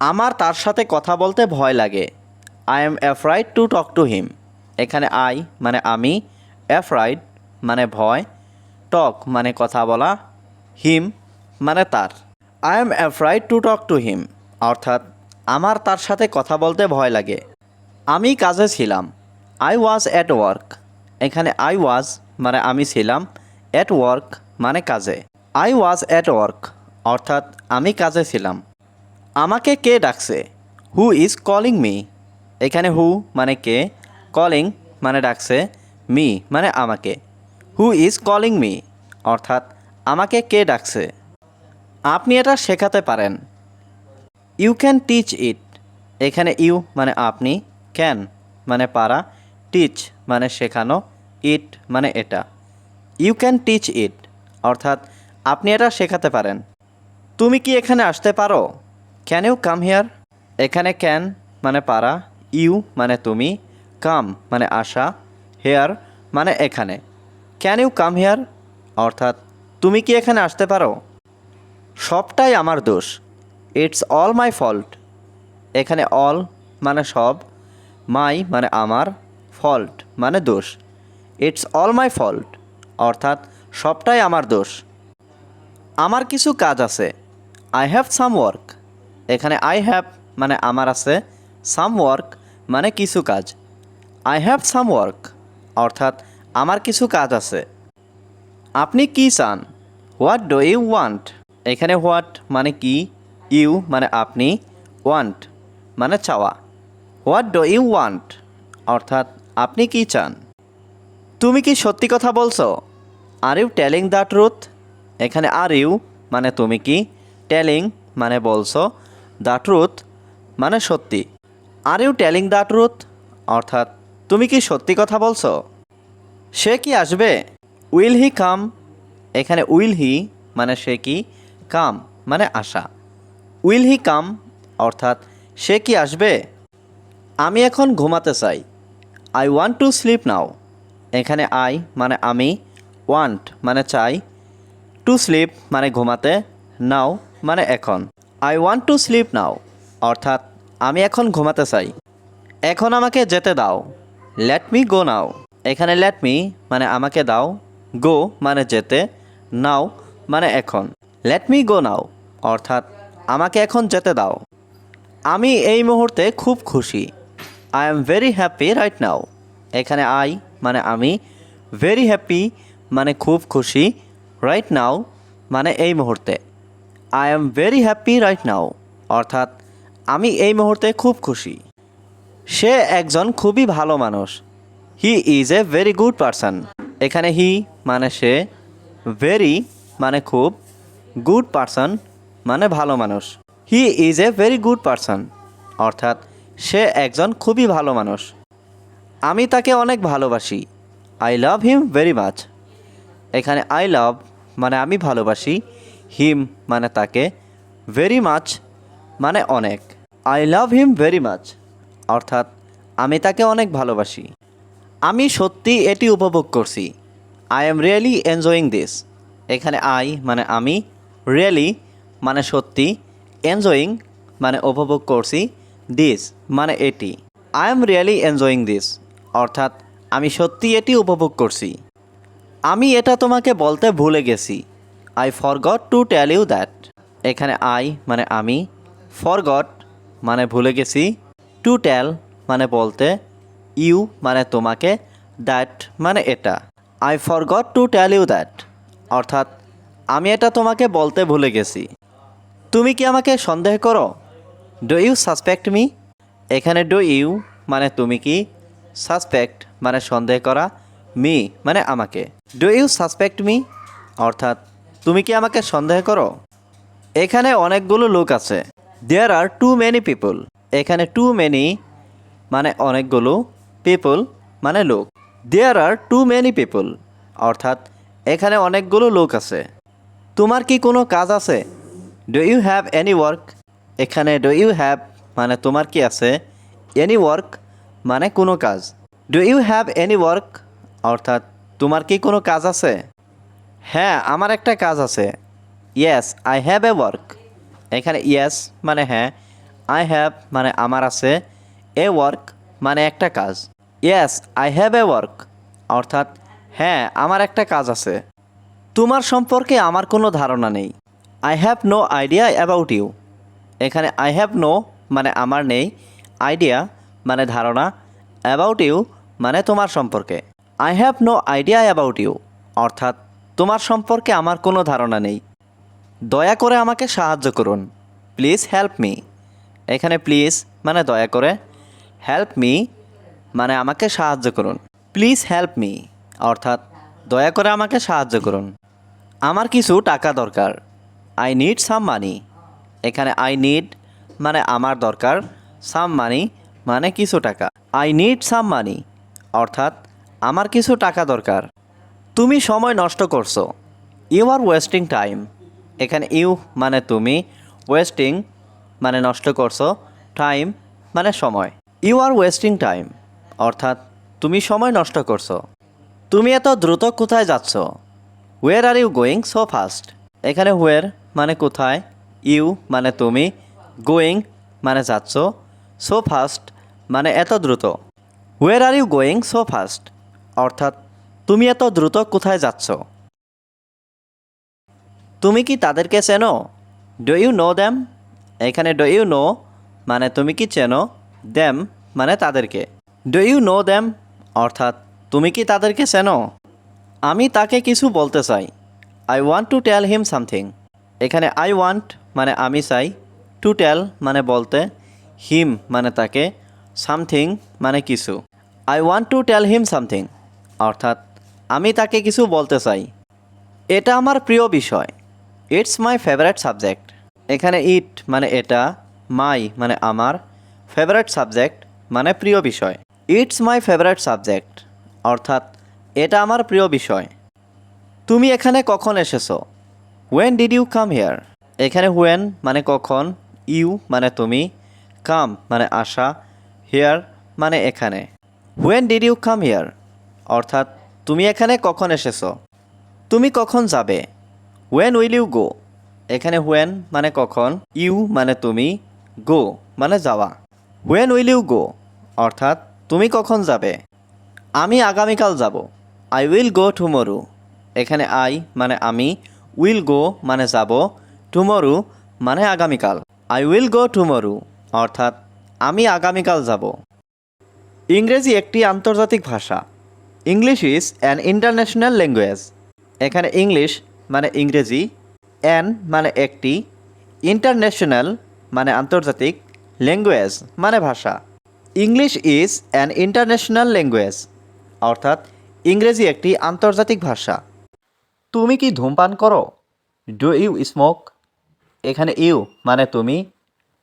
আমার তার সাথে কথা বলতে ভয় লাগে। I am afraid to talk to him এখানে আই মানে আমি অ্যাফ্রাইড মানে ভয় টক মানে কথা বলা হিম মানে তার। I am afraid to talk to him অর্থাৎ, আমার তার সাথে কথা বলতে ভয় লাগে। আমি কাজে ছিলাম। আই ওয়াজ অ্যাট ওয়ার্ক এখানে আই ওয়াজ মানে আমি ছিলাম। অ্যাট ওয়ার্ক মানে কাজে। আই ওয়াজ অ্যাট ওয়ার্ক অর্থাৎ, আমি কাজে ছিলাম। আমাকে কে ডাকছে? হু ইজ কলিং মি এখানে হু মানে কে? কলিং মানে ডাকছে মি মানে আমাকে। হু ইজ কলিং মি অর্থাৎ আমাকে কে ডাকছে? আপনি এটা শেখাতে পারেন। ইউ ক্যান টিচ ইট এখানে ইউ মানে আপনি ক্যান মানে পারা টিচ মানে শেখানো ইট মানে এটা। ইউ ক্যান টিচ ইট অর্থাৎ আপনি এটা শেখাতে পারেন। তুমি কি এখানে আসতে পারো? ক্যান ইউ কাম হিয়ার এখানে ক্যান মানে পারা ইউ মানে তুমি কাম মানে আসা হেয়ার মানে এখানে। ক্যান ইউ কাম হিয়ার অর্থাৎ, তুমি কি এখানে আসতে পারো? সবটাই আমার দোষ। ইটস অল মাই ফল্ট এখানে অল মানে সব মাই মানে আমার ফল্ট মানে দোষ। ইটস অল মাই ফল্ট অর্থাৎ, সবটাই আমার দোষ। আমার কিছু কাজ আছে। আই হ্যাভ সাম ওয়ার্ক এখানে আই হ্যাভ মানে আমার আছে সাম ওয়ার্ক মানে কিছু কাজ। আই হ্যাভ সাম ওয়ার্ক অর্থাৎ আমার কিছু কাজ আছে। আপনি কি চান? হোয়াট ডু ইউ ওয়ান্ট এখানে হোয়াট মানে কি? ইউ মানে আপনি। ওয়ান্ট মানে চাওয়া। হোয়াট ডু ইউ ওয়ান্ট অর্থাৎ আপনি কি চান? তুমি কি সত্যি কথা বলছো? Are you telling the truth এখানে আর ইউ মানে তুমি কি? টেলিং মানে বলছো। দ্য ট্রুথ মানে সত্যি। Are you telling the truth অর্থাৎ, তুমি কি সত্যি কথা বলছো? সে কি আসবে? Will he come? এখানে উইল হি মানে সে কি? কাম মানে আসা। Will he come? অর্থাৎ, সে কি আসবে? আমি এখন ঘুমাতে চাই। I want to sleep now. এখানে আই মানে আমি, ওয়ান্ট মানে চাই। টু স্লিপ মানে ঘুমাতে, নাও মানে এখন। I want to sleep now অর্থাৎ, আমি এখন ঘুমাতে চাই। এখন আমাকে যেতে দাও। লেট মি গো নাও এখানে লেট মি মানে আমাকে দাও। গো মানে যেতে। নাও মানে এখন। লেট মি গো নাও অর্থাৎ, আমাকে এখন যেতে দাও। আমি এই মুহূর্তে খুব খুশি। I am very happy right now এখানে আই মানে আমি ভেরি হ্যাপি মানে খুব খুশি রাইট নাও মানে এই মুহূর্তে। I am very happy right now অর্থাৎ, আমি এই মুহূর্তে খুব খুশি। সে একজন খুবই ভালো মানুষ। He is a very good person এখানে হি মানে সে ভেরি মানে খুব গুড পারসন মানে ভালো মানুষ। He is a very good person অর্থাৎ, সে একজন খুবই ভালো মানুষ। আমি তাকে অনেক ভালোবাসি। I love him very much এখানে আই লাভ মানে আমি ভালোবাসি। হিম মানে তাকে ভেরি মাচ মানে অনেক। I love him very much অর্থাৎ আমি তাকে অনেক ভালোবাসি। আমি সত্যি এটি উপভোগ করছি। I am really enjoying this এখানে আই মানে আমি রিয়েলি মানে সত্যি এনজয়িং মানে উপভোগ করছি দিস মানে এটি। I am really enjoying this অর্থাৎ আমি সত্যি এটি উপভোগ করছি। আমি এটা তোমাকে বলতে ভুলে গেছি। I forgot to tell you that এখানে আই মানে আমি। ফরগট মানে ভুলে গেছি। টু টেল মানে বলতে ইউ মানে তোমাকে দ্যাট মানে এটা। I forgot to tell you that অর্থাৎ, আমি এটা তোমাকে বলতে ভুলে গেছি। তুমি কি আমাকে সন্দেহ করো? ডু ইউ সাসপেক্ট মি এখানে ডু ইউ মানে তুমি কি? সাসপেক্ট মানে সন্দেহ করা। মি মানে আমাকে। ডু ইউ সাসপেক্ট মি অর্থাৎ তুমি কি আমাকে সন্দেহ করো? এখানে অনেকগুলো লোক আছে। There are too many people এখানে টু মেনি মানে অনেকগুলো পিপল মানে লোক। There are too many people অর্থাৎ এখানে অনেকগুলো লোক আছে। তোমার কি কোনো কাজ আছে? Do you have any work এখানে ডু ইউ হ্যাভ মানে তোমার কি আছে? এনি ওয়ার্ক মানে কোনো কাজ। Do you have any work অর্থাৎ তোমার কি কোনো কাজ আছে? হ্যাঁ আমার একটা কাজ আছে। Yes I have a work এখানে ইয়েস মানে হ্যাঁ আই হ্যাভ মানে আমার আছে। এ ওয়ার্ক মানে একটা কাজ। Yes I have a work অর্থাৎ হ্যাঁ আমার একটা কাজ আছে। তোমার সম্পর্কে আমার কোনো ধারণা নেই। I have no idea about you এখানে আই হ্যাভ নো মানে আমার নেই। আইডিয়া মানে ধারণা। অ্যাবাউট ইউ মানে তোমার সম্পর্কে। I have no idea about you অর্থাৎ তোমার সম্পর্কে আমার কোনো ধারণা নেই। দয়া করে আমাকে সাহায্য করুন। প্লিজ হেল্প মি এখানে প্লিজ মানে দয়া করে। হেল্প মি মানে আমাকে সাহায্য করুন। প্লিজ হেল্প মি অর্থাৎ দয়া করে আমাকে সাহায্য করুন। আমার কিছু টাকা দরকার। আই নিড সাম মানি এখানে আই নিড মানে আমার দরকার। সাম মানি মানে কিছু টাকা। আই নিড সাম মানি অর্থাৎ আমার কিছু টাকা দরকার। তুমি সময় নষ্ট করছ। ইউ আর ওয়েস্টিং টাইম এখানে ইউ মানে তুমি ওয়েস্টিং মানে নষ্ট করছ টাইম মানে সময়। ইউ আর ওয়েস্টিং টাইম অর্থাৎ তুমি সময় নষ্ট করছ। তুমি এত দ্রুত কোথায় যাচ্ছ? Where are you going so fast এখানে ওয়ের মানে কোথায় ইউ মানে তুমি গোয়িং মানে যাচ্ছ সো ফাস্ট মানে এত দ্রুত। Where are you going so fast অর্থাৎ তুমি এত দ্রুত কোথায় যাচ্ছ? তুমি কি তাদেরকে চেনো? ডো ইউ নো দ্যাম এখানে ডো ইউ নো মানে তুমি কি চেনো? দ্যাম মানে তাদেরকে। ডো ইউ নো দ্যাম অর্থাৎ, তুমি কি তাদেরকে চেনো? আমি তাকে কিছু বলতে চাই। I want to tell him something এখানে আই ওয়ান্ট মানে আমি চাই। টু টেল মানে বলতে হিম মানে তাকে সামথিং মানে কিছু। I want to tell him something অর্থাৎ আমি তাকে কিছু বলতে চাই। এটা আমার প্রিয় বিষয়। ইটস মাই ফেভারেট সাবজেক্ট এখানে ইট মানে এটা মাই মানে আমার ফেভারেট সাবজেক্ট মানে প্রিয় বিষয়। ইটস মাই ফেভারেট সাবজেক্ট অর্থাৎ, এটা আমার প্রিয় বিষয়। তুমি এখানে কখন এসেছ? When did you come here এখানে হোয়েন মানে কখন ইউ মানে তুমি কাম মানে আসা হিয়ার মানে এখানে। When did you come here অর্থাৎ তুমি এখানে কখন এসেছ? তুমি কখন যাবে? ওয়েন উইল ইউ গো এখানে হোয়েন মানে কখন ইউ মানে তুমি গো মানে যাওয়া। হোয়েন উইল ইউ গো অর্থাৎ তুমি কখন যাবে? আমি আগামীকাল যাব। আই উইল গো টুমরু এখানে আই মানে আমি উইল গো মানে যাব টুমরু মানে আগামীকাল। আই উইল গো টুমরু অর্থাৎ আমি আগামীকাল যাব। ইংরেজি একটি আন্তর্জাতিক ভাষা। English is an international language এখানে ইংলিশ মানে ইংরেজি অ্যান মানে একটি ইন্টারন্যাশনাল মানে আন্তর্জাতিক ল্যাঙ্গুয়েজ মানে ভাষা। English is an international language অর্থাৎ ইংরেজি একটি আন্তর্জাতিক ভাষা। তুমি কি ধূমপান করো? ডু ইউ স্মোক এখানে ইউ মানে তুমি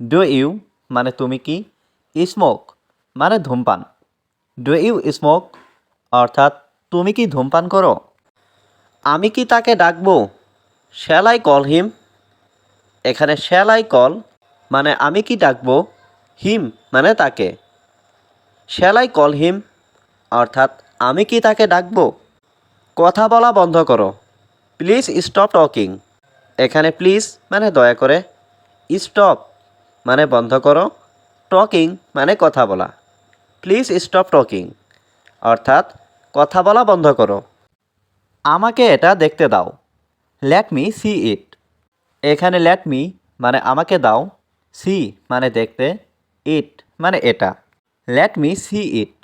ডু ইউ মানে তুমি কি? স্মোক মানে ধূমপান। ডু ইউ স্মোক অর্থাৎ তুমি কি ধূমপান করো? আমি কি তাকে ডাকবো? Shall I call him. এখানে শ্যাল আই কল মানে আমি কি ডাকবো? হিম মানে তাকে। শ্যাল আই কল হিম অর্থাৎ আমি কি তাকে ডাকবো? কথা বলা বন্ধ করো। Please stop talking. এখানে প্লিজ মানে দয়া করে। স্টপ মানে বন্ধ করো। টকিং মানে কথা বলা। Please stop talking. অর্থাৎ কথা বলা বন্ধ করো। আমাকে এটা দেখতে দাও। লেট মি সি ইট এখানে লেট মি মানে আমাকে দাও। সি মানে দেখতে। ইট মানে এটা। লেট মি সি ইট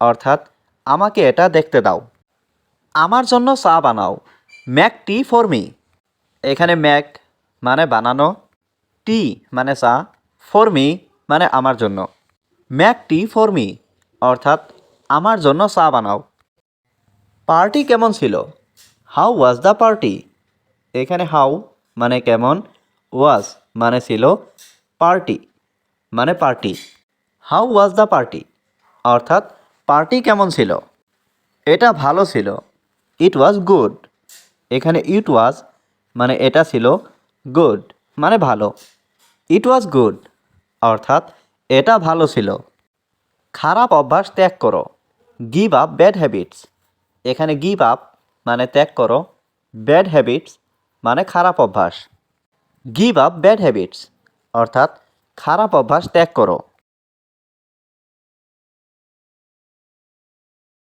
অর্থাৎ আমাকে এটা দেখতে দাও। আমার জন্য চা বানাও। ম্যাক টি ফর মি এখানে ম্যাক মানে বানানো। টি মানে চা। ফর মি মানে আমার জন্য। ম্যাক টি ফর মি অর্থাৎ আমার জন্য চা বানাও। পার্টি কেমন ছিল? হাউ ওয়াজ দ্য পার্টি এখানে হাউ মানে কেমন? ওয়াজ মানে ছিল পার্টি মানে party how was the party অর্থাৎ পার্টি কেমন ছিল? এটা ভালো ছিল। ইট ওয়াজ গুড এখানে ইট ওয়াজ মানে এটা ছিল গুড মানে ভালো। ইট ওয়াজ গুড অর্থাৎ এটা ভালো ছিল। খারাপ অভ্যাস ত্যাগ করো। গিভ আপ ব্যাড হ্যাবিটস এখানে গিভ আপ মানে ত্যাগ করো ব্যাড হ্যাবিটস মানে খারাপ অভ্যাস। গিভ আপ ব্যাড হ্যাবিটস অর্থাৎ খারাপ অভ্যাস ত্যাগ করো।